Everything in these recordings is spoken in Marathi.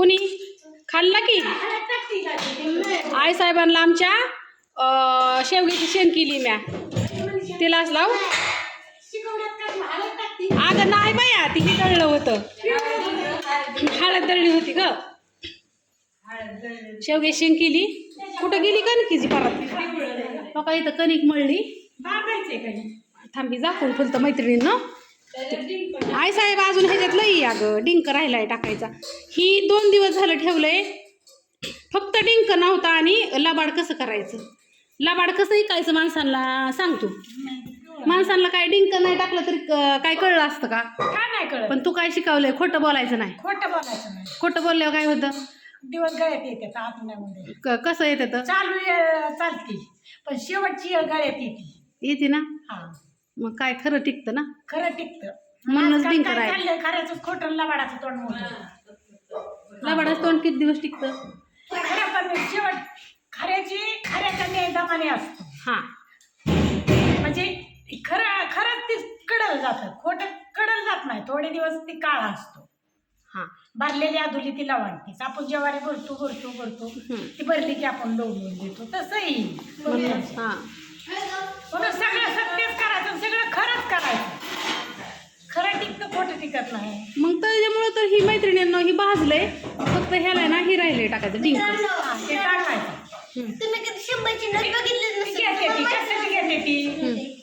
कुणी? खाल्ला की? आई साहेबांना आमच्या शेवग्याची शेण केली म्या. तिलाच लाव. अगं नाही बाया ती दळलं होतं. हळद दळली होती ग. शेवगे शेंग केली. कुठं गेली कणकीची परत बघा इथं कणिक मळली. थांबी झाकून फुलतं मैत्रिणींना. आई साहेब अजून ह्याच्यात लई अगं डिंक राहिलाय टाकायचा. ही दोन दिवस झालं ठेवलंय. फक्त डिंक नव्हता आणि लबाड कसं करायचं? लबाड कसं ऐकायचं माणसांना? सांगतो माणसांना काय डिंक नाही टाकलं तरी काय कळलं असतं का? नाही कळत पण तू काय शिकवलंय? खोटं बोलायचं नाही. खोटं बोलायचं नाही. खोटं बोलल्यावर काय होतं? दिवस गळ्यात क- कसं येतं चालू चालती. पण शेवटची गळ्यात येते. येते ना? हा. मग काय खरं टिकतं ना? खरं टिकतं. म्हणूनच आजकाल काय. चाललंय खऱ्याच खोटं लबाडाचं तोंड मोठं लबाडाचं तोंड किती दिवस टिकतं? खऱ्या पण शेवट खऱ्याची खऱ्याच्या न्यायदामाने असतो. हां. म्हणजे खरं खरंच ती कडल जातं. खोटं कडल जात नाही. थोडे दिवस ती काळा असतो. हां. भरलेली अधुली ती लवणतीच आपण ज्वारी भरतो भरतो भरतो हम्म. ती भरली की आपण लवून देतो. तसंही. म्हणून हां. सगळं सत्यच सगळं खरंच करायचं. खरं टिकतं खोटं टिकत नाही. मग त्याच्यामुळं तर ही मैत्रिणींना ही भाजलंय. फक्त ह्याला ना ही राहिले टाकायचं डिंक. हा, ते टाकायचं. हम्म. तुम्ही कधी शंभरची नोट बघितली ती घेते ती कशाला घेते ती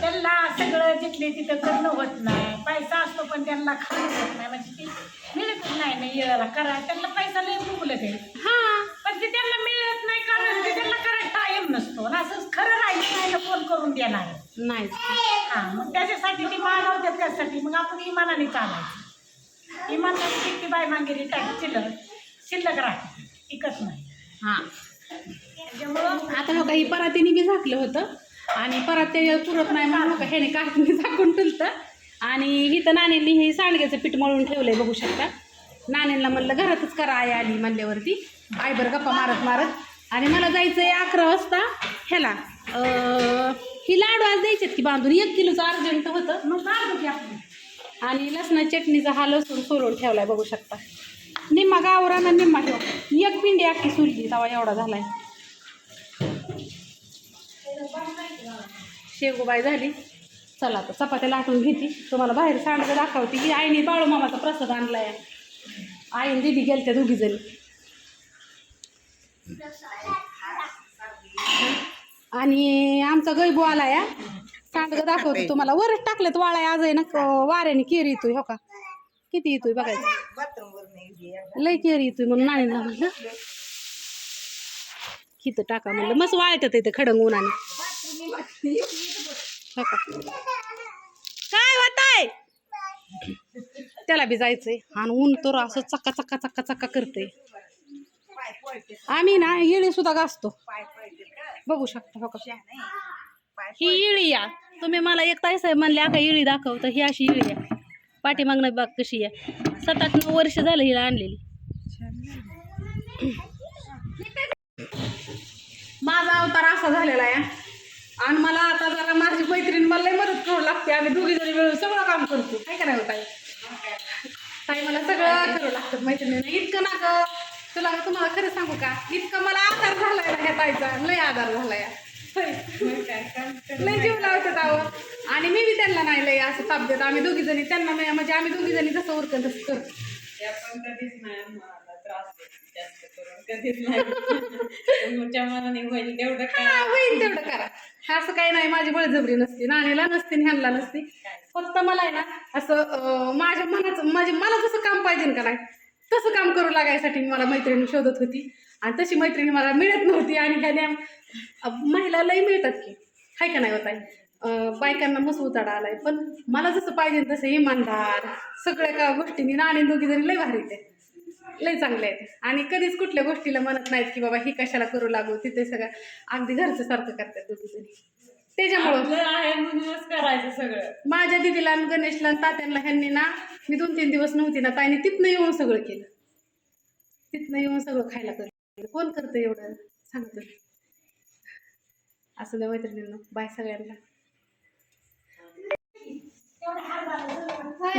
त्यांना सगळं जिथले तिथं करणं होत नाही. पैसा असतो पण त्यांना खाणं होत नाही. म्हणजे ती मिळतच नाही ना येळाला करा. त्यांना पैसा लय मुगलं ते हां. पण ते त्यांना मिळत नाही कारण ते त्यांना करायला टाईम नसतो. आणि असं खरं राहायचं नाही तर फोन करून देणार? नाही. हा मग त्याच्यासाठी ती मानवतात त्यासाठी. मग आपण इमानाने चालायचं. इमानाने किती बाय मागेली टाक शिल्लक शिल्लक राहते. टिकत नाही. हां. त्याच्यामुळं आता ही परातीने बी झाकलं होतं. आणि परत ते पुरत नाही म्हणून का ह्याने काढून झाकून ठेवतं आणि इथं नाण्यांनी हे सांडग्याचं पीठ मळून ठेवलंय बघू शकता. नाण्यांना म्हणलं घरातच करा आई आली म्हणल्यावरती. आईबर गप्पा मारत मारत. आणि मला जायचं आहे अकरा वाजता. ह्याला ही लाडू आज द्यायचे की बांधून? एक किलोचं अर्जंट होतं. मग बांधू की आपण. आणि लसणा चटणीचा हा लसूण सोलून ठेवलाय बघू शकता. निम्मा गावरान आणि निम्मा ठेव. एक पिंडी अख्खी सुरली तवा एवढा झालाय. शेगोबाई झाली. चला आता चपात्या लाटून घेते. तुम्हाला बाहेर सांडगं दाखवते की आईने बाळू मामाचा प्रसाद आणलाय. आईने दिदी गेलत्या दोघी जणी. आणि आमचा गैबू आला या सांडगं दाखवतो तुम्हाला. वरच टाकलेत वाळाय आज आहे ना वाऱ्याने केर येतोय हो का? किती येतोय बघायचं? लय केर येतोय म्हणून नाणीला म्हणलं किती टाका म्हणलं. मस्त वाळतात इथे खडंग उन्हाने हो काय होताय त्याला बी जायचंय. आणि ऊन तर असं चक्का चक्का चक्का चक्का करते आम्ही ना इळी सुद्धा गासतो बघू शकता हो का? ही इळी या. तुम्ही मला एक ताई साहेब म्हणले का इळी दाखव तर ही अशी इळी आहे. पाठीमागणं बाग कशी आहे. सात आठ नऊ वर्ष झालं हिला आणलेली. माझा अवतार असा झालेला आहे. आणि मला आता जरा माझी मैत्रीण मला लय मदत करू लागते. आम्ही दोघी जणी मिळून सगळं काम करतो. काय करायला हो ताई? ताई मला सगळं करू लागतं. मैत्रिणीनं इतकं ना ग तुला तुम्हाला खरं सांगू का? इतकं मला आधार झालाय ना ह्या ताईचा. लय आधार झालाय. लय जीव लावतात अहो. आणि मी बी त्यांना नाही लय असं ताप देत आम्ही दोघी जणी त्यांना मी- म्हणजे आम्ही दोघी जणी जसं उरकन तसं करतो. कधीच नाही जास्त करून. कधीच नाही. होईल तेवढं होईल तेवढं करा. असं काही नाही. माझी बळजबरी नसते. नाणीला नसते ह्यांना नसते. फक्त मला आहे ना असं माझ्या मनाचं म्हणजे मला जसं काम पाहिजे का नाही तसं काम करू लागायसाठी मला मैत्रिणी शोधत होती. आणि तशी मैत्रिणी मला मिळत नव्हती आणि ह्याने अं, महिला लई मिळतात की. हाय का नाही होत आहे बायकांना मस्त उताडा आलाय. पण मला जसं पाहिजे तसं इमानदार सगळ्या का गोष्टींनी नाणे दोघी जरी लई भारी ते लय चांगले आहेत. आणि कधीच कुठल्या गोष्टीला म्हणत नाहीत की बाबा ही कशाला करू लागू? तिथे सगळं अगदी घरचं सारखं करतात दोघी जणी. त्याच्यामुळं आपलं आहे म्हणूनच करायचं सगळं. माझ्या दिदीला आणि गणेशला आणि तात्यांना ह्यांनी ना मी दोन तीन दिवस नव्हती ना ताईने तिथनं येऊन सगळं केलं. तिथनं येऊन सगळं खायला केलं कोण करतं एवढं? सांगत असं द्या मैत्रिणींना. बाय सगळ्यांना.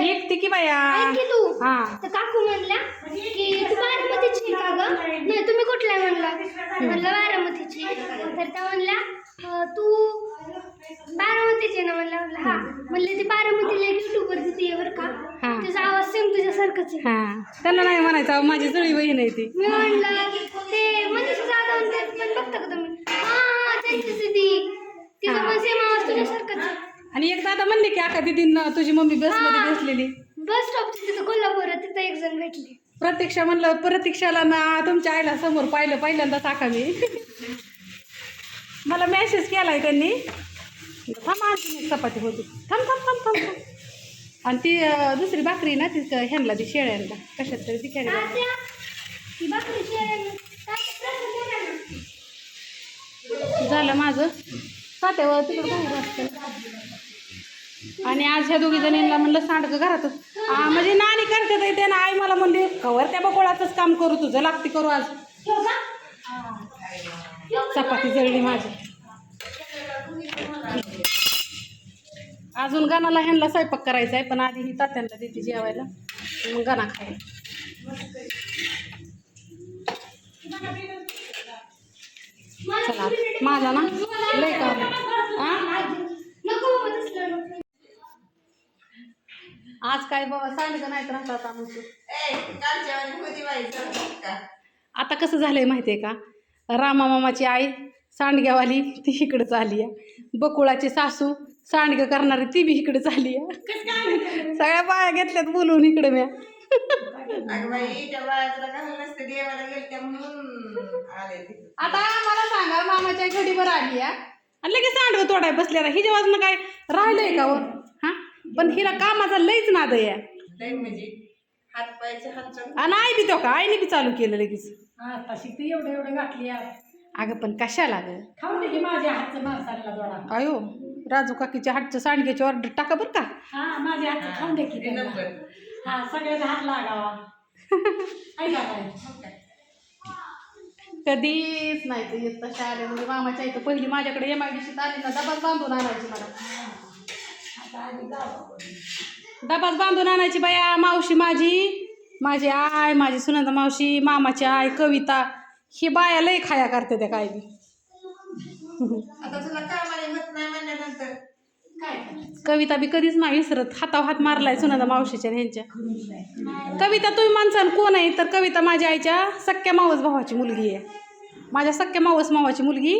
एकटी की बाया? ऐक की तू. हा. तर काकू म्हणल्या की तू बारामतीची आहे का ग? नाही तुम्ही कुठला आहे म्हणला? म्हणलं बारामतीची. तर त्या म्हणल्या अं, तू बारामतीची ना म्हणलं म्हणलं हा. म्हणले ती बारामतीला एक युट्यूबवर तिथे बरं का. हा. तुझा आवाज सेम तुझ्यासारखाच आहे. हा. त्यांना नाही म्हणायचं अहो, माझी जुळी बहीण आहे ती. मी म्हणलं ते मनीषा जाधव आणि ते पण बघता का तुम्ही? हा हा तिचा हा. पण सेम आवाज तुझ्यासारखाच आहे. आणि एकदा आता म्हणले की आका दिदीनं तुझी मम्मी बसमध्ये बसलेली. बस स्टॉपची तिथं कोल्हापुरात तिथं एक जण भेटली. प्रतीक्षा म्हणलं प्रतीक्षाला ना तुमच्या आईला समोर पाहिलं पहिल्यांदाच आका मी. मला मेसेज केलाय त्यांनी. थांब आणखी एक चपाती होती. थांब थांब थांब थांब थांब. आणि ती दुसरी भाकरी ना ती ह्यांना ती शेळ्यांना. कशात तरी ती खेळ आहे. झालं माझं. तात्यावर तिकडं बाहेर असतं आणि आज ह्या दोघी जणींना म्हणलं सांडगं घरातच. म्हणजे नानी करतात आहे त्यानं आई मला म्हणली कवर त्या बकोळाचंच काम करू तुझं लागते करू आज. का? चपाती जळली माझी. अजून गाणाला ह्यांना स्वयंपाक करायचा आहे पण आधी ही तात्यांना देते जेवायला. मग गाणा खायला चला माझा ना? लय का बाबा आज काय बाबा सांडगं नाही तर राहतात आमचं आता कसं झालंय माहिती आहे का? रामा मामाची आई सांडग्यावाली ती इकडंच आली आहे बकुळाची सासू सांडगं करणारी ती बी इकडंच आली आहे सगळ्या बाया घेतल्यात बोलवून इकडे म्या. आता मला सांगा मामाच्या घडीवर आली आहे आणि लगेच सांडगं तोडाय बसल्या ही जेव्हा काय राहिलंय का वर हा? पण हिला कामाचा लईच नाद आहे आणि आई बी तो का? आईने बी चालू केलं लगेच. हा तशी ती एवढं एवढं घातली यार. अगं पण कशाला ग? खाऊन दे की माझ्या हातचं माणसाला जोडा अयो राजू काकीच्या हातच्या सांडग्याची ऑर्डर टाका बरं का? हा माझ्या हातचं खाऊन दे की त्यांना. हा सगळ्याचा हात लागावा. ऐका काय कधीच नाही तर येत तशा आले. म्हणजे मामाच्या इथं पहिली माझ्याकडे एम आय आली ना डबाच बांधून आणायची मला. आता आधी जाऊ आपण. डबाच बांधून आणायची बाया मावशी माझी. माझी आय माझी सुनंदा मावशी मामाची आय कविता. ही बाया लय खाया करते त्या काय बी काय करायचं कविता बी कधीच नाही विसरत. हातावर हात मारलाय सुनंदा मावशीच्या आणि ह्यांच्या. कविता तुम्ही माणसान कोण आहे? तर कविता माझ्या आईच्या सख्या मावस भावाची मुलगी आहे. माझ्या सख्या मावस मावाची मुलगी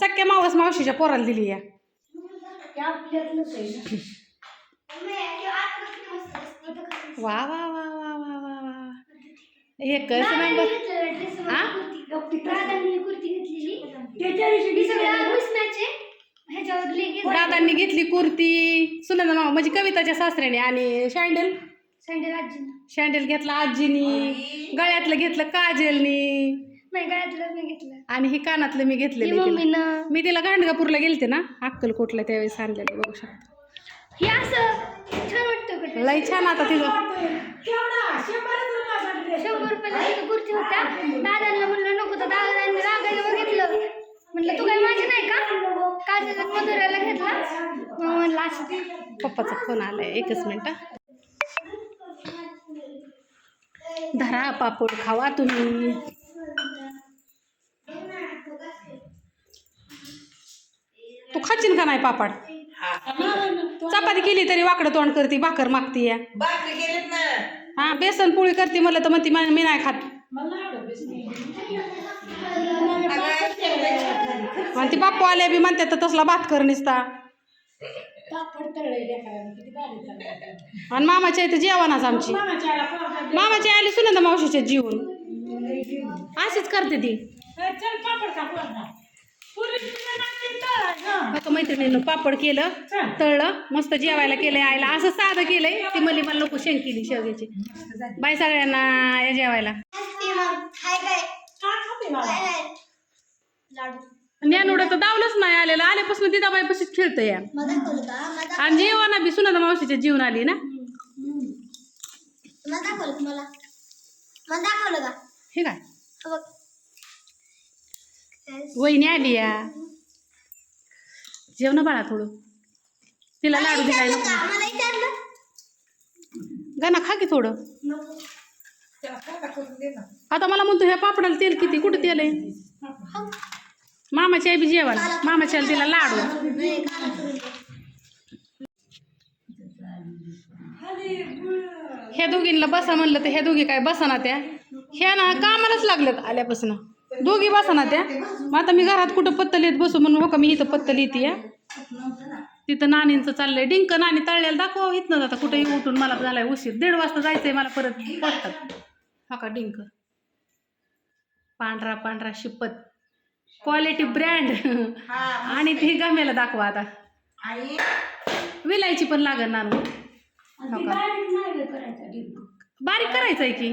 सख्या मावस मावशीच्या पोराला दिली आहे. ते आपल्यातलंच आहे ना मम्मी, हे आत किती मस्त दिसतं. इथं कसं वा वा वा वा वा वा वा. एकच दादांनी नंबर हा? दादांनी ही ही घेतली कुर्ती. सुनंदा मामा म्हणजे कविताच्या सासऱ्याने आणि शँडल? सँडल आजीनं. शँडल घेतला आजीनी. गळ्यातलं घेतलं काजलनी. नाही गळ्यातलं मी घेतलं. आणि हे कानातलं मी ही घेतलेलं मी तिला गांडगापूरला गेलते ना अक्कलकोटला त्यावेळेस आणलेलं बघू शकता. हे असं छान वाटतं का लई छान आता dress. शंभर रुपयाला तिथं दादांना म्हणलं नको तर दादांनी रागायला बघितलं. म्हणलं तू काय माझी नाही का? काजल मधुराला घेतला. मग म्हणलं असं. पप्पाचा फोन आलाय. एकच मिनिट धरा पापड खावा तुम्ही. तू खाचीन का नाही पापड? चपाती केली तरी वाकडं तोंड करते भाकर मागती या. भाकरी केलीत ना. हा बेसन पोळी करते मला तर म्हणते "मा- मी नाही खात. मला नाही आवडत बिस्किट. आणि ती बाप्पू आल्या बी म्हणते तर तसला भात कर निसता. आणि मामाच्या इथे जेवणाच आमची. मामाची आली सुनंदा मावशीच्या जीवन. अशीच करते ती. बघा मैत्रिणीनं पापड केलं. तळलं मस्त जेवायला केलंय आईला. असं साधं केलंय ती म्हणली मला नको शेंग केली शेवग्याची. बाय सगळ्यांना या जेवायला. ज्ञानुडं तर दावलंच नाही आलेलं. आल्यापासून ती दाबाईपाशीच खेळतंय या. आणि जेवणा बी सुनंदा मावशीच्या जीवन आली ना? हे काय? वहिनी आली या. जेवण बाळा थोडं. तिला लाडू दिलाय गाणं खा की थोडं. आता मला म्हणतो ह्या पापडाला तेल किती? कुठं तेल आहे? मामाची आई बी जेवायला. मामाच्या आईला तिला लाडू. ह्या दोघींना बसा म्हणलं तर ह्या दोघी काय बसाना त्या? ह्या ना कामालाच लागल्यात आल्यापासून. दोघी बसाना त्या. मग आता मी घरात कुठं पत्तल येत बसू म्हणून हो का मी इथं पत्तल येते या. तिथं नानींचं चाललंय. डिंक नानी तळल्याला दाखवा हो इथनं. जाता कुठंही उठून मला झालाय उशीर. दीड वाजता जायचंय मला परत. पडतात हा हो का डिंक? पांढरा पांढरा शिपत. क्वालिटी ब्रँड आणि ती गम्याला दाखवा आता. विलायची पण लागेल नानू. हो का? बारीक करायचंय की?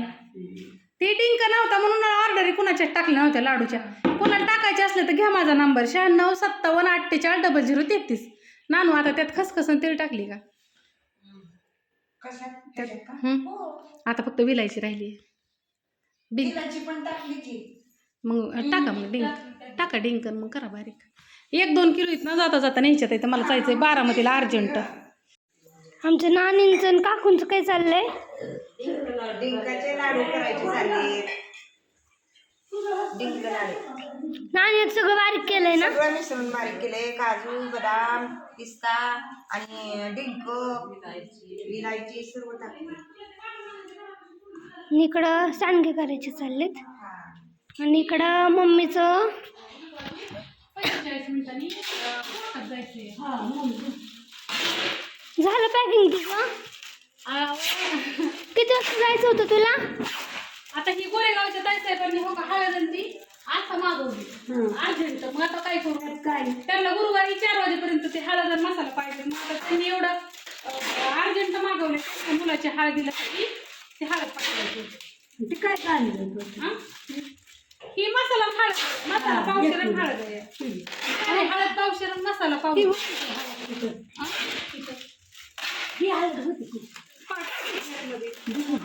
ते डिंक नव्हता म्हणून ऑर्डर कुणाच्या टाकल्या नव्हत्या लाडूच्या. कोणाला टाकायचे असले तर घ्या माझा नंबर शहाण्णव सत्तावन्न अठ्ठेचाळीस डबल झिरो तेहतीस. नानू आता त्यात खसखसन तेल टाकली का? हं? आता फक्त विलायची राहिली. डिंक पण टाकली की. मग टाका मग डिंक. टाका डिंक मग करा बारीक. एक दोन किलो इथनं जाता जाता न्यायच्यात तर मला जायचंय बारामतीला अर्जंट. आमच्या नानींचं काकूंचं काय चाललंय? डिंकाचे लाडू करायचे झाले डिंक लाडू. सगळं बारीक केलंय ना? सगळं मिश्रण बारीक केले काजू बदाम पिस्ता आणि डिंक. विलायची सर्व टाकले इकडं सांडगे करायचे चाललेत. आणि इकडं मम्मीचं झालं पॅकिंग तुझं? किती वाजता जायचं होतं तुला? आता ही गोरेगावच्या पण हो का हळद ती आता मागवली अर्जंट मग आता काय करू? काय? त्यांना गुरुवारी चार वाजेपर्यंत ते हळद मसाला पाहिजे. मग आता त्यांनी एवढं अर्जंट मागवले मुलाच्या हळदीला ती ते हळद पाठवायची. ती काय चालली हा? ही मसाला हळद मसाला पावशेर हळद आहे. हळद पावशेर मसाला पावशेर. हा? ही हळद होती.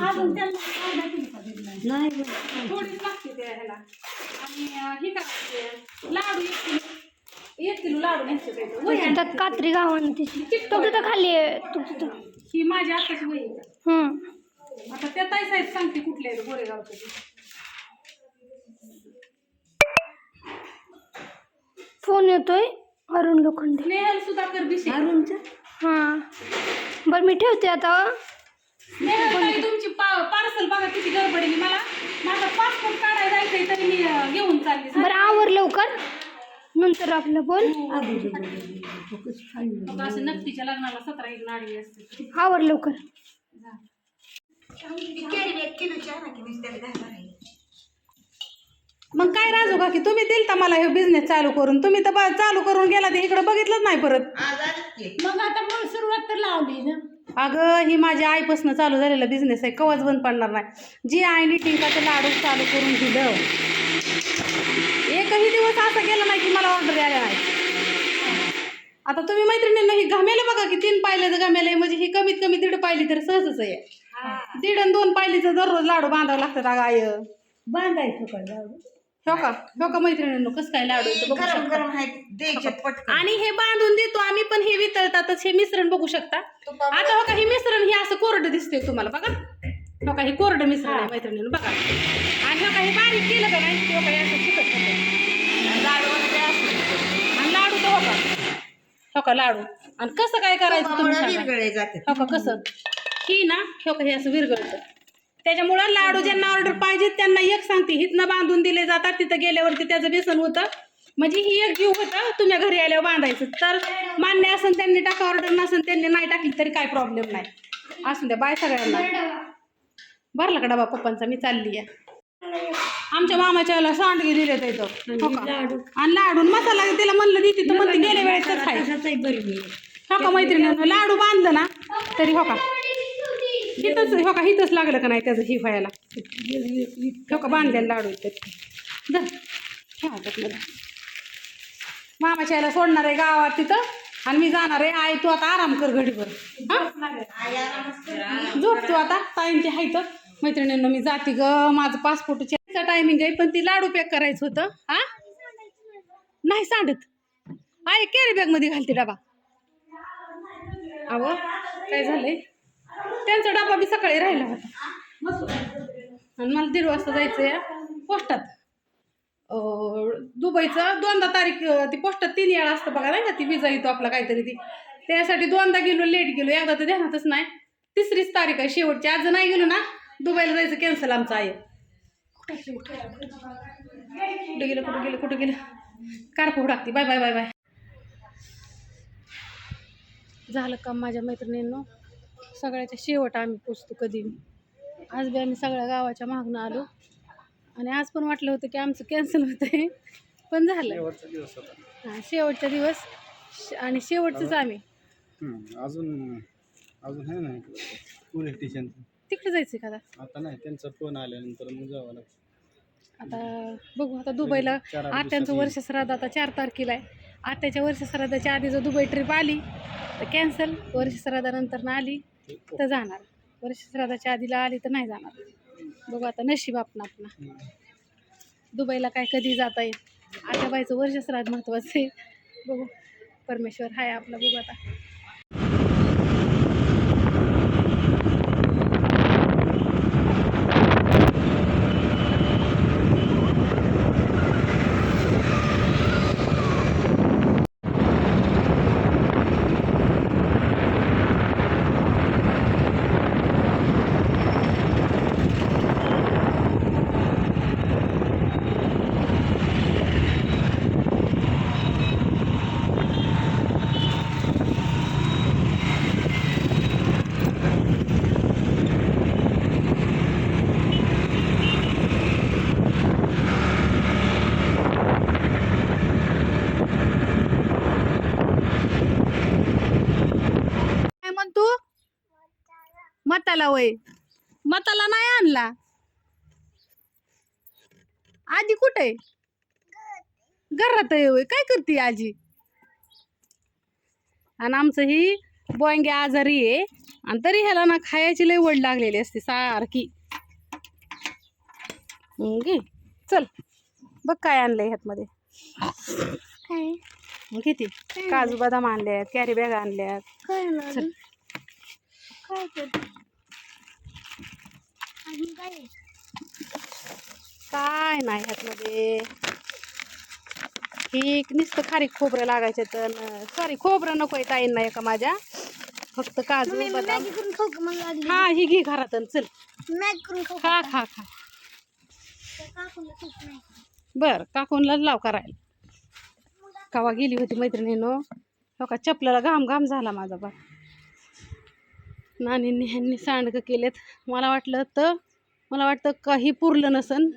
अजून त्यांना काय नाही दिली का दिली नाही? नाही. बरं. थोडीच लागते त्या ह्याला. आणि अं, हे करायचे लाडू एक किलो. एक किलो लाडू न्यायचे त्याचं वही आणि- तिथं कात्री गावानं तिची तो तिथं खाली आहे तू तिथं. ही माझी आताची वही आहे. हम्म. आता त्या ताई साहेब सांगते कुठल्या आहेत गोरेगावचं ते. फोन येतोय अरुण लोखंडे. स्नेहल सुधाकर बिशे. हां. बरं मी ठेवते आता ताई तुमची पार्सल बघा किती गडबडीने मला. माझा पासपोर्ट काढायला जायचंय तरी मी घेऊन चालली. बरं आवर लवकर. नंतर आपलं बोल. बघा, असं नक्कीच्या लग्नाला सतरा एक नाडी असते. आवर लवकर. मग काय राजू का की तुम्ही दिलता मला हे बिझनेस चालू करून. तुम्ही तर बा- चालू करून गेला ते इकडे बघितलंच नाही परत. मग आता सुरुवात तर लावली ना. अगं ही माझ्या आईपासून चालू झालेला बिझनेस आहे. कवच बंद पडणार नाही. जी आईने टिंकाचं लाडू चालू करून दिलं. एकही दिवस असा गेला नाही की मला ऑर्डर आल्या नाही. आता तुम्ही मैत्रिणींना ही घामेला बघा की तीन पायल्याचं घामेला म्हणजे ही कमीत कमी दीड पायली तर सहजच आहे. दीड आणि दोन पायलीचं दररोज लाडू बांधावं लागतात अगं आय बांधायचं हो का? हो का मैत्रिणींनो? कसं काय लाडू येतं बघू गरम शकता. गरम आहेत. द्यायचे पटकन. आणि हे बांधून देतो. आम्ही पण हे वितळतातच. हे मिश्रण बघू शकता. आता हो का हे मिश्रण हे असं कोरडं दिसतंय तुम्हाला. बघा. हो का? हे कोरडं मिश्रण आहे मैत्रिणीनं. बघा. आणि हो का हे बारीक केलं का नाही? हो का हे असं चिकट होतं. लाडू वगैरे असले आणि लाडू तर हो का? हो का लाडू. आणि कसं काय करायचं तुम्ही तुपामुळे सांगा. विरगळे जाते. हो का कसं? ही ना हो का हे असं विरगळतं त्याच्यामुळं लाडू ज्यांना ऑर्डर पाहिजे त्यांना एक सांगते हिथनं बांधून दिले जातात तिथं गेल्यावरती त्याचं बेसन होतं. म्हणजे ही एक जीव होतं तुम्ही घरी आल्यावर बांधायचं. तर मान्य असेल त्यांनी टाका ऑर्डर नसेल त्यांनी नाही टाकली तरी काय प्रॉब्लेम नाही. असून द्या बाय सगळ्यांना. भरला का डबा पप्पांचा? मी चालली आहे. आमच्या मामाच्या याला सांडगे दिले इथं हो का? आणि लाडून मसाला तिला म्हणलं देते तर म्हणते गेल्या वेळेस खाय बरी हो का मैत्रिणी लाडू बांधलं ना तरी हो का? हिथंच हो का हिथंच लागलं का नाही त्याचं ही व्हायला हो का बांधलेलं लाडू इथं. धर ठेवा त्यातलं. मामाच्या याला सोडणार आहे गावात तिथं आणि मी जाणार आहे आई तू आता आराम कर घडीवर हा? झोप तू आता ताईंची आहे तर मैत्रिणींना मी जाते ग. माझं पासपोर्टच्या टायमिंग आहे. पण ती लाडू पॅक करायचं होतं. हा? नाही सांडत. आहे कॅरी बॅगमध्ये घालते डबा. अहो काय झालंय? त्यांचा डबा बी सकाळी राहिला होता. आणि मला दीड वाजता जायचं या पोस्टात दुबईचं दोनदा तारीख ती पोस्टात तीन वेळा असतं बघा नाही का ती विजा येतो आपला काहीतरी ती. त्यासाठी दोनदा गेलो लेट गेलो एकदा तर ध्यानातच नाही. तिसरीच तारीख आहे शेवटची. आज नाही गेलो ना दुबईला जायचं कॅन्सल आमचं आहे. कुठं गेलं कुठं गेलं कुठं गेलं? कारपूर टाकते. बाय बाय बाय बाय झालं काम माझ्या मैत्रिणींनो. सगळ्याच्या शेवट आम्ही पोचतो कधी. आज बी आम्ही सगळ्या गावाच्या मागणं आलो. आणि आज पण वाटलं होतं की आमचं कॅन्सल होतंय. पण झालं. शेवटचा दिवस होता. हां शेवटचा दिवस. श- आणि शेवटचंच आम्ही. हम्म, अजून अजून आहे ना पोलीस तिकडे जायचं का आता? आता नाही त्यांचा फोन आल्यानंतर मग जावं लागतं. आता बघू आता दुबईला चार आठ आत्यांचं दिवसात वर्ष श्राद्ध आता चार तारखेला आहे. आत्याच्या वर्ष श्राद्धाच्या आधी जर दुबई ट्रिप आली तर कॅन्सल वर्ष श्राद्धानंतर ना आली तर जाणार. वर्ष श्राद्धाच्या आधीला आली तर नाही जाणार. बघू आता नशीब आपण आपला. दुबईला काय कधी जाता येईल? आत्याबाईचं वर्ष श्राद्ध महत्त्वाचं आहे. बघू. परमेश्वर हाय आपला. बघू आता काय म्हणतो मताला वय मताला नाही आणला. आजी कुठे? घरात आहे होय. काय करते आजी? आणि आमचं ही बोंगे आजारी आहे. आणि तरी ह्याला ना खायची लय वड लागलेली असते सारखी. घे. चल. बघ काय आणलंय ह्यातमध्ये. काय? किती? काजू बदाम आणल्यात कॅरी बॅग आणल्यात. काय अजून काय नाही ह्यातमध्ये ही नुसतं खारी खोबरं लागायचे तर सॉरी खोबरं नको आहे ताईंना एका माझ्या. फक्त काजू बदाम. का? हा ही घे घरात चल. खा खा खा. नाही? बर काकूनलाच लाव करायला. कवा गेली होती मैत्रिणीनं. हो का चपलाला घाम घाम झाला माझा बा. नानींनी ह्यांनी सांडगं केलेत. मला वाटलं तर मला वाटतं काही पुरलं नसन.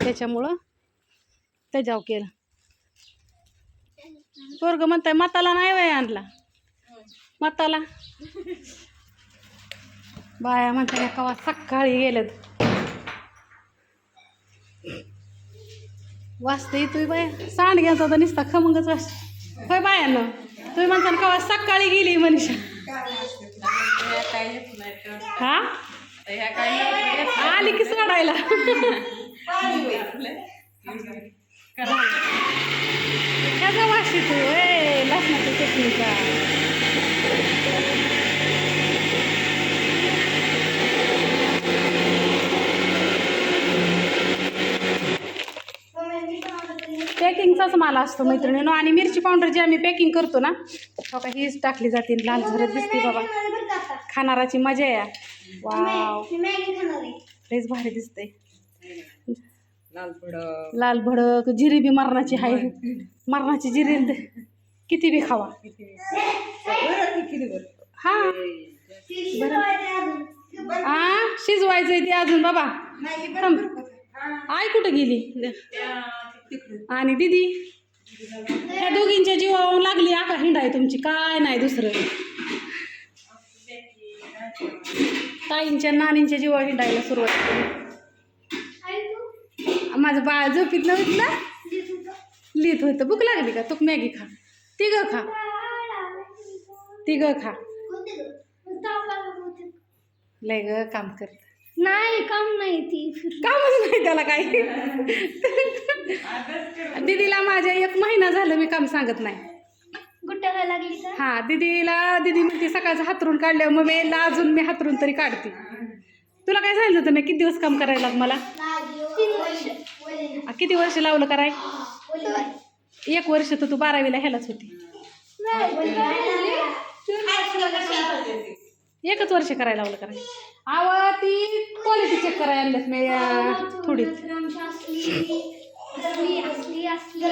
त्याच्यामुळं त्याच्यावर केलं. पोरग म्हणताय मताला नाही वय आणला. मताला. बाया म्हणताय कवा सकाळी गेलेत. वाचते तुम्ही बाया सांडग्याचा तर निसता खमंगच वाच होय बायानं तुम्ही म्हणता कवा सकाळी गेली मनीषा ह्या काय येत नाही तर हा? आली की सोडायला. त्याचा वास येतो ए लसणाच्या चटणीचा पॅकिंगचाच माल असतो मैत्रिणीनो. आणि मिरची पावडर जी आम्ही पॅकिंग करतो ना हो का हीच टाकली जाते लाल झरत दिसते बाबा. खाणाराची मजा आहे वाव लयच भारी दिसते लाल भडक. लाल भडक जिरी बी मरणाची आहे मरणाची जिरी न- किती बी खावा. हा हा. शिजवायचंय ते अजून. बाबा. थांब. आई कुठं गेली? आणि दिदी ह्या दोघींच्या जीवावर लागली आका हिंडाय तुमची. काय नाही दुसरं. ताईंच्या नानींच्या जीवावर हिंडायला सुरुवात केली. माझं बाळ झोपीत नव्हतं ना? लिहित होतं? भूक लागली का? तू मॅगी खा. तिघं खा. तिघं खा. लय ग काम करत. नाही काम नाही ती फिर कामच नाही त्याला काही? दीदीला माझ्या एक महिना झालं मी काम सांगत नाही. लागली का? हा दीदीला दीदी म्हणते सकाळचं हातरून काढल्या मग मी अजून मी हातरून तरी काढते. तुला काय सांगितलं होतं ना किती दिवस काम करायला लाग मला? तीन वर्ष. आ, किती वर्ष लावलं कराय? एक वर्ष तर तू बारावीला ह्यालाच होती. एकच वर्ष करायला लावलं कराय आव ती क्वालिटी चेक करायला आणल्यात मी अं, थोडी असली असली असली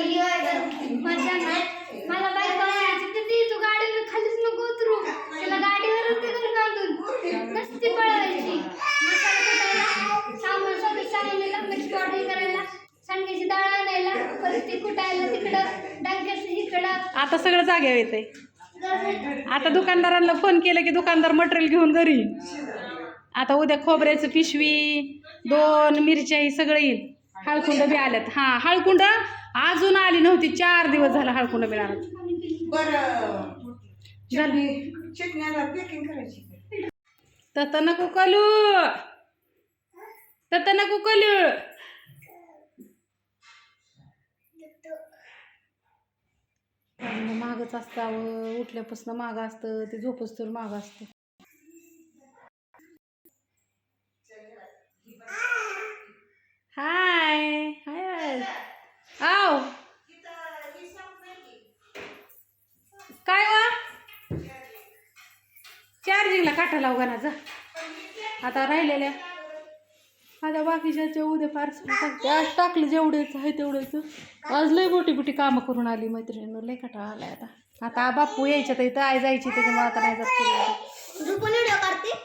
मजा नाही मला बाईक तर ती तू गाडीवर खालीच नको उतरू त्याला गाडीवरच ते करून बांधून नसती पळवायची मसाला कुटायला सामान स्वतः सामान लग्नाची ऑर्डर करायला डाळ आणायला परत ती कुटायला तिकडं डांग्याचं इकडं आता सगळं जाग्यावर येते आता दुकानदारांना फोन केलं की दुकानदार मटेरियल घेऊन घरी. आता उद्या खोबऱ्याचं पिशवी दोन मिरच्या ही सगळं येईल. हळकुंड बी आल्यात. हां हळकुंड अजून आली नव्हती. चार दिवस झालं हळकुंड मिळालं बरं तत नको कलू. तत नको कलू. मागच असतं उठल्यापासून मागं असतं ते झोपच तर मागं असतं. हाय हाय आव. काय वा? चार्जिंगला काटा लाव गाण्याचा आता राहिलेल्या. आता बाकीच्या उद्या पार्सल टाकते. आज टाकलं जेवढेच आहे तेवढंच. आज लय मोठी मोठी कामं करून आली मैत्रिणीनं लय कटाळा आलाय आता. आता बापू यायच्या तर इथं आई जायची त्याच्यामुळे आता नाही जात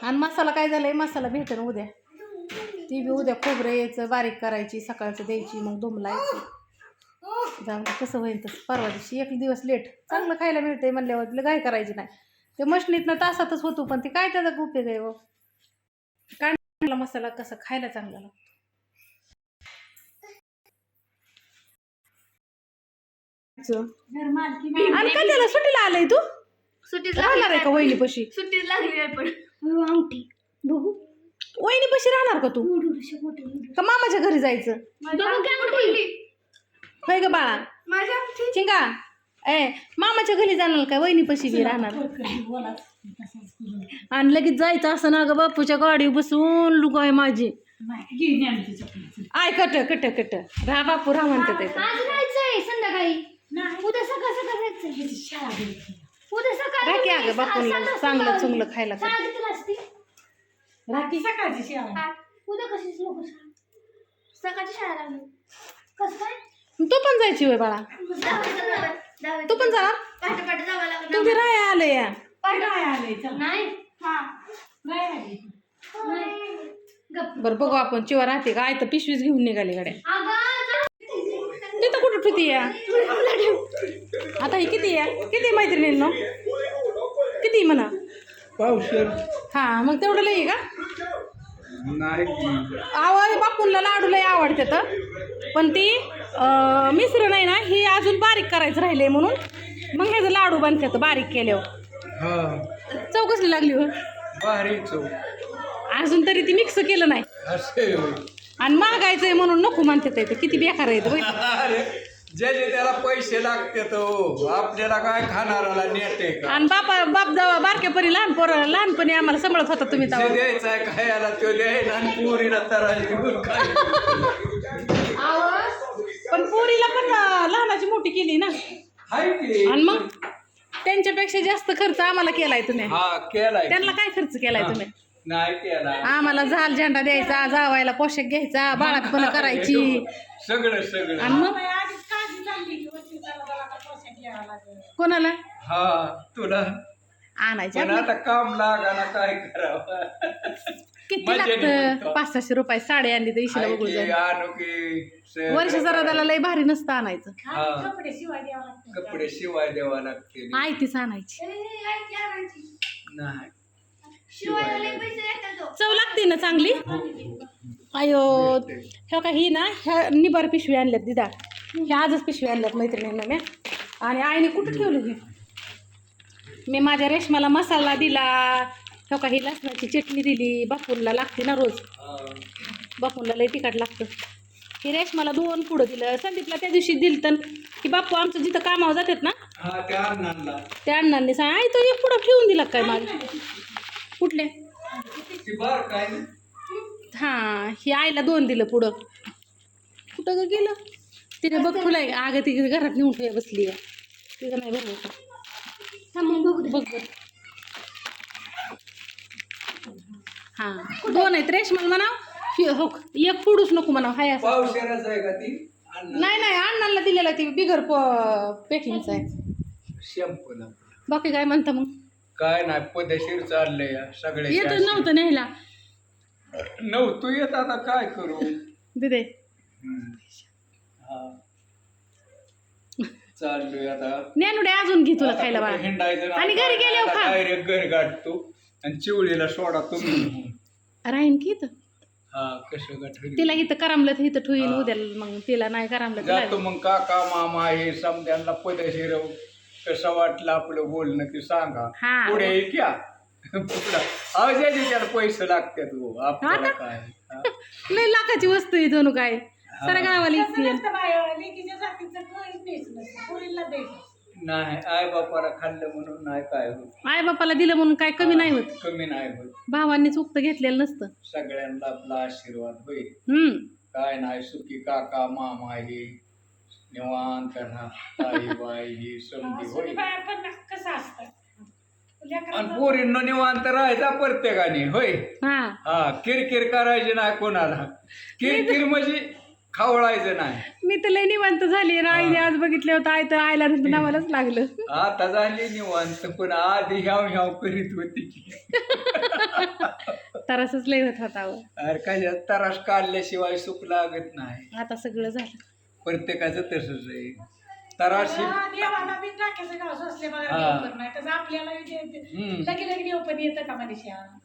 आणि मसाला काय झालाय? मसाला भेटेन उद्या. ती बी उद्या खोबरं यायचं बारीक करायची सकाळचं द्यायची मग दुमलायची जाऊन कसं होईल तसं. परवा दिवशी एक दिवस लेट. चांगलं खायला मिळतंय म्हणल्यावर काय करायची नाही. ते मशनीतनं तासातच होतो पण ते काय त्याचा उपयोग आहे व कांदा मसाला कसा खायला चांगला लागतो? घर मालकी आणि काय त्याला सुट्टीला आलंय तू? सुट्टीच राहणार आहे का वहिनीपाशी? सुट्टीच लागली आहे पण. अंगठी बघू. वहिनीपाशी राहणार का तू? का मामाच्या घरी जायचं? होय ग बाळा. चिंगा. ए मामाच्या घरी जाणार काय वहिनीपाशी बी राहणार. आणि लगेच जायचं असं ना ग बापूच्या गाडी बसून माझी. या आमची चपली. आय कट कट कट. राहा बापू राहा म्हणते ते. आज जायचंय संध्याकाळी. उद्या सकाळ सकाळ. उद्या सकाळ राखी अगं बापूला चांगलं चुंगलं खायला रात्री सकाळची शाळा. आठ. उद्या कशी लोक शाळा? सकाळची शाळा लागली. कसं काय? तू पण जायची होय बाळा. तू पण जा. तू राया आलं या. नाही. आली. गप्प. बरं बघू आपण. चिवा राहते का? आय तर पिशवीच घेऊन निघाली गाड्या. अगं, तिथं कुठं ठेवती या? आता ही किती या? किती मैत्रिणींनो? किती म्हणा? हा मग तेवढं लई का? नाही. आवाज बापूंला लाडू लई आवडते तर. पण ती अं, मिश्र नाही ना ही अजून बारीक करायचं राहिले म्हणून. मग ह्याचं लाडू बनतात बारीक केल्यावर. हा चव कसली लागली हो. भारी चव अजून तरी ती मिक्स केलं नाही. असे होय. आणि महागायचंय म्हणून नको म्हणतात ते. किती बेकार आहे ते. अरे ज्याचे त्याला पैसे लागते तो आपल्याला काय खाणाराला आहे का? आणि बापा बाप जेव्हा बारक्यापणी लहान पोरं लहानपणी आम्हाला सांभाळत होता तुम्ही जे तेव्हा. द्यायचा आहे खायला तो द्यायला आणि पोरीला तरा घेऊन पण पोरीला पण अं, लहानाची मोठी केली ना. हाय की. आणि मग? त्यांच्यापेक्षा जास्त खर्च आम्हाला केलाय तुम्ही. हा केलाय. त्यांना काय खर्च केलाय तुम्ही? नाही केला आम्हाला झाल झेंडा द्यायचा जावायला पोशाख घ्यायचा बाळातपण करायची. सगळं सगळं. आणि मग? कोणाला? हा तुला. आणायच्या पण आता काम लागाना काय करावं? किती मजा लागतं? निघतो. पाच सहाशे रुपये साडी आणली तर इशीला बघू हाय जाईल की, आणू की सगळं. वर्ष जरा त्याला लय भारी नसतं आणायचं. हा. आणि कपडे शिवाय द्यावा कपडे शिवाय द्यावा लागते आई तीच आणायची. नाही. शिवायला लय पैसे येतात तो. चव लागते ना चांगली? अयो ह्या का ही ना ह्या निबार पिशवी आणल्यात दिदा. ह्या आजच पिशवी आणल्यात मैत्रिणींना मी आणि आईने कुठं ठेवलं हे? मी माझ्या रेशमाला मसाला दिला. ह्या का ही लसणाची चटणी दिली. बापूला लागते ना रोज. बापूला लय तिखट लागतं. ही रेशमाला दोन पुढं दिलं. संदीपला त्या दिवशी दिलं तर की बापू आमचं जिथं कामावर जातात ना हा त्या अण्णांना. त्या अण्णांनी सांग आई तो एक पुढं ठेवून दिला काय मागे? कुठले? ती बार काय ना हा ही आईला दोन दिलं पुढं. कुठं ग गेलं? तिने बघ फुलाय अगं ती घरात नेऊन ठेवा बसली आहे. तिचं नाही बघ थांबून बघू दे. बघ बघ हा दोन आहेत रेशमल म्हणाव. हि- हो एक पुढूच नको म्हणाव हाय असं. पावशेराच आहे का ती? अण्णा. नाही नाही अण्णाला दिलेला ती बिगर पॅकिंगचा आहे. शॅम्पूला बाकी काय म्हणता मग? काय नाही पदशीर चाललंय या सगळे येतच नव्हतं न्यायला नव्हतं येत आता काय करू? दिदे. हम्म. हा. चाललोय आता. ज्ञानुडे अजून घे तुला खायला बाळा. आणि घरी गेल्यावर खा. डायरेक्ट घर गाठतो. आणि चिवळीला सोडा तुम्ही. राहीन की इथं? कसं तिला इथं करामलं तर इथं ठेवीन उद्या मग तिला नाही करामलं तर जातो. मग काका मामा हे समद्यांना पदशीर कसं वाटलं आपलं बोलणं ते सांगा. हा. पुढे क्या त्याला पैसे लागतात हो आपल्याला? काय? हा. लय लाखाची वस्तू आहे जणू काय. सर गावाला लेकीच्या जातीचं काहीच द्यायचं नसतं. पोरीला द्यायचं. नाही आई बापाला खाल्लं म्हणून नाही काय होत. आई बापाला दिलं म्हणून काय कमी नाही होत. कमी नाही होत. भावांनी चुकत घेतलेलं नसतं. सगळ्यांना आपला आशीर्वाद होईल हम्म. काय नाही सुखी काका मामा हे निवांत राहा ताई बाई ही समधी सुनी होईल बाया पण कसं असतं आणि लेकराचं पोरींना निवांत राहायचा प्रत्येकाने होय. हा. हा किरकिर करायची नाही कोणाला. किरकिर म्हणजे खावळायचं नाही. मी तर लय निवांत झाली. आणि आईने आज बघितलं होतं आई तर आईला नावालाच लागलं. आता झाली निवांत पण आधी ह्याव ह्याव करीत होती. की तरसच लय होत होता अहो. अरे काय तरास काढल्याशिवाय सुख लागत नाही. आता सगळं झालं. प्रत्येकाचं तसंच आहे. तराशी हा, देवाला बी टाक्याचं गाव असले बघा हा. देव पण नाही. तसं आपल्याला बी ते- ते- हम्म. लगे लगे देव पण येतं का मनीषा?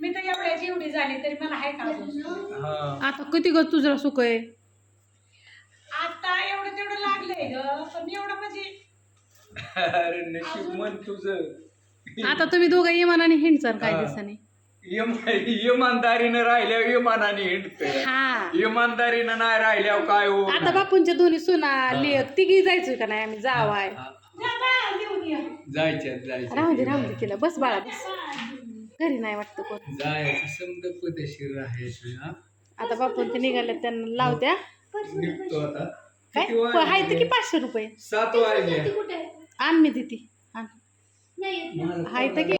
मी तर एवढ्याची एवढी झाली तरी मला आहे का अजून हा. आता किती ग तुझं सुख आहे? आता एवढं तेवढं लागलंय ग पण एवढं म्हणजे अरे नशीब मन तुझं. आता तुम्ही दोघं इमानाने हिंडचाल काय हा. दिवसाने. इम- इमानदारीनं राहिल्यावर इमानाने हिंडतोय. हा. इमानदारीनं नाही राहिल्यावर काय हो आता बापूंच्या दोन्ही सुना लेख तिघी जायचोय का नाही? आम्ही जावाय. जा बा, देऊन या. जायच्यात जायच्यात. राहू दे राहू दे तिला. बस बाळा बस. घरी नाही वाटतं कोण. जायचं समजा पदशीर राहायचं हा आता बापून ते निघाले त्यांना लावत्या. निघतो आता. काय? किती वाजले? हाय की पाचशे रुपये? सात वाजले ती कुठे? आहे आण मी देते. आण. नाही तर की